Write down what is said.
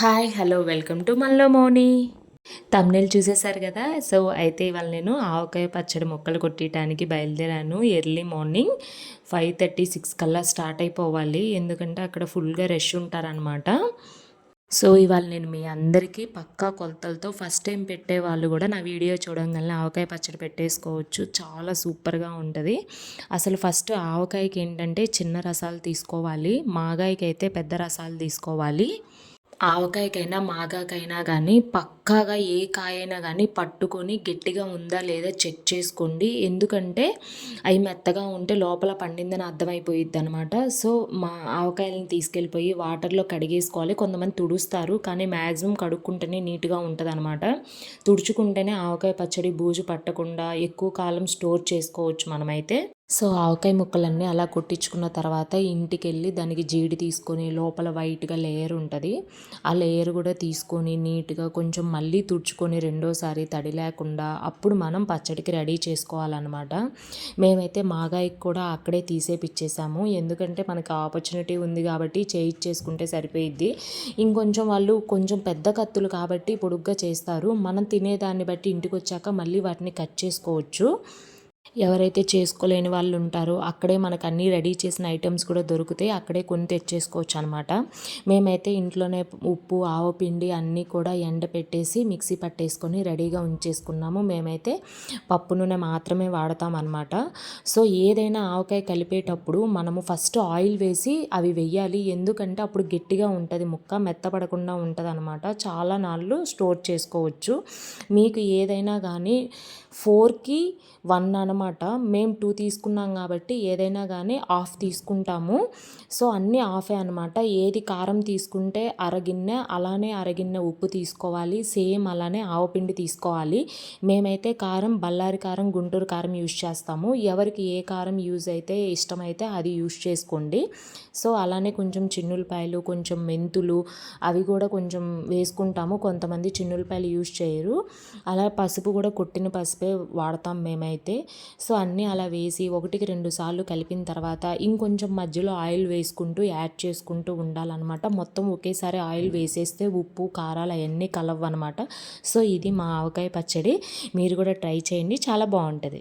Hi hello welcome to మల్లో మోని thumbnail చూసేశారు కదా? So అయితే ఇవాళ నేను ఆవకాయ పచ్చడి మొక్కలు కొట్టడానికి బయలుదేరాను early morning five thirty six కల్లా స్టార్ట్ అయిపోవాలి. ఎందుకంటే అక్కడ ఫుల్గా రష్ ఉంటారనమాట సో ఇవాళ నేను మీ అందరికీ పక్కా కొలతలతో ఫస్ట్ టైం పెట్టే వాళ్ళు కూడా నా వీడియో చూడంగానే ఆవకాయ పచ్చడి పెట్టేసుకోవచ్చు. చాలా సూపర్గా ఉంటుంది. అసలు ఫస్ట్ ఆవకాయకి ఏంటంటే చిన్న రసాలు తీసుకోవాలి. మాగాయకి అయితే పెద్ద రసాలు తీసుకోవాలి. ఆవకాయకైనా మాగాకైనా కానీ పక్క పక్కాగా ఏ కాయైనా కానీ పట్టుకొని గట్టిగా ఉందా లేదా చెక్ చేసుకోండి. ఎందుకంటే అవి మెత్తగా ఉంటే లోపల పండిందని అర్థమైపోయిద్ది అనమాట సో మా ఆవకాయలను తీసుకెళ్ళిపోయి వాటర్లో కడిగేసుకోవాలి. కొంతమంది తుడుస్తారు. కానీ మ్యాక్సిమం కడుక్కుంటేనే నీట్గా ఉంటుంది అనమాట తుడుచుకుంటేనే ఆవకాయ పచ్చడి బూజు పట్టకుండా ఎక్కువ కాలం స్టోర్ చేసుకోవచ్చు మనమైతే. సో ఆవకాయ ముక్కలన్నీ అలా కొట్టించుకున్న తర్వాత ఇంటికి వెళ్ళి దానికి జీడి తీసుకొని లోపల వైట్గా లేయర్ ఉంటుంది. ఆ లేయర్ కూడా తీసుకొని నీట్గా కొంచెం మళ్ళీ తుడుచుకొని రెండోసారి తడి లేకుండా అప్పుడు మనం పచ్చడికి రెడీ చేసుకోవాలన్నమాట. మేమైతే మాగాయికి కూడా అక్కడే తీసేపిచ్చేసాము ఎందుకంటే మనకి ఆపర్చునిటీ ఉంది కాబట్టి చేయించేసుకుంటే సరిపోయిద్ది. ఇంకొంచెం వాళ్ళు కొంచెం పెద్ద కత్తులు కాబట్టి పొడుగ్గా చేస్తారు. మనం తినేదాన్ని బట్టి ఇంటికి వచ్చాక మళ్ళీ వాటిని కట్ చేసుకోవచ్చు. ఎవరైతే చేసుకోలేని వాళ్ళు ఉంటారో అక్కడే మనకు అన్నీ రెడీ చేసిన ఐటమ్స్ కూడా దొరుకుతాయి అక్కడే కొని తెచ్చేసుకోవచ్చు అనమాట మేమైతే ఇంట్లోనే ఉప్పు ఆవు పిండి అన్నీ కూడా ఎండ పెట్టేసి మిక్సీ పట్టేసుకొని రెడీగా ఉంచేసుకున్నాము. మేమైతే పప్పు నూనె మాత్రమే వాడతాం అనమాట సో ఏదైనా ఆవకాయ కలిపేటప్పుడు మనము ఫస్ట్ ఆయిల్ వేసి అవి వెయ్యాలి. ఎందుకంటే అప్పుడు గట్టిగా ఉంటుంది ముక్క మెత్తపడకుండా ఉంటుంది అనమాట చాలా నాళ్ళు స్టోర్ చేసుకోవచ్చు. మీకు ఏదైనా కానీ ఫోర్కి వన్ అనమాట మేము టూ తీసుకున్నాం కాబట్టి ఏదైనా కానీ ఆఫ్ తీసుకుంటాము. సో అన్నీ ఆఫే అనమాట ఏది కారం తీసుకుంటే అరగిన్నె అలానే అరగిన్నె ఉప్పు తీసుకోవాలి. సేమ్ అలానే ఆవపిండి తీసుకోవాలి. మేమైతే కారం బళ్ళారి కారం గుంటూరు కారం యూజ్ చేస్తాము. ఎవరికి ఏ కారం యూజ్ అయితే ఇష్టమైతే అది యూజ్ చేసుకోండి. సో అలానే కొంచెం చిన్నులపాయలు కొంచెం మెంతులు అవి కూడా కొంచెం వేసుకుంటాము. కొంతమంది చిన్నులపాయలు యూజ్ చేయరు. అలా పసుపు కూడా కొట్టిన పసుపే వాడతాం మేమైతే. సో అన్నీ అలా వేసి ఒకటికి రెండు సార్లు కలిపిన తర్వాత ఇంకొంచెం మధ్యలో ఆయిల్ వేసుకుంటూ యాడ్ చేసుకుంటూ ఉండాలన్నమాట. మొత్తం ఒకేసారి ఆయిల్ వేసేస్తే ఉప్పు కారాలు అవన్నీ కలవు సో ఇది మా ఆవకాయ పచ్చడి. మీరు కూడా ట్రై చేయండి. చాలా బాగుంటుంది.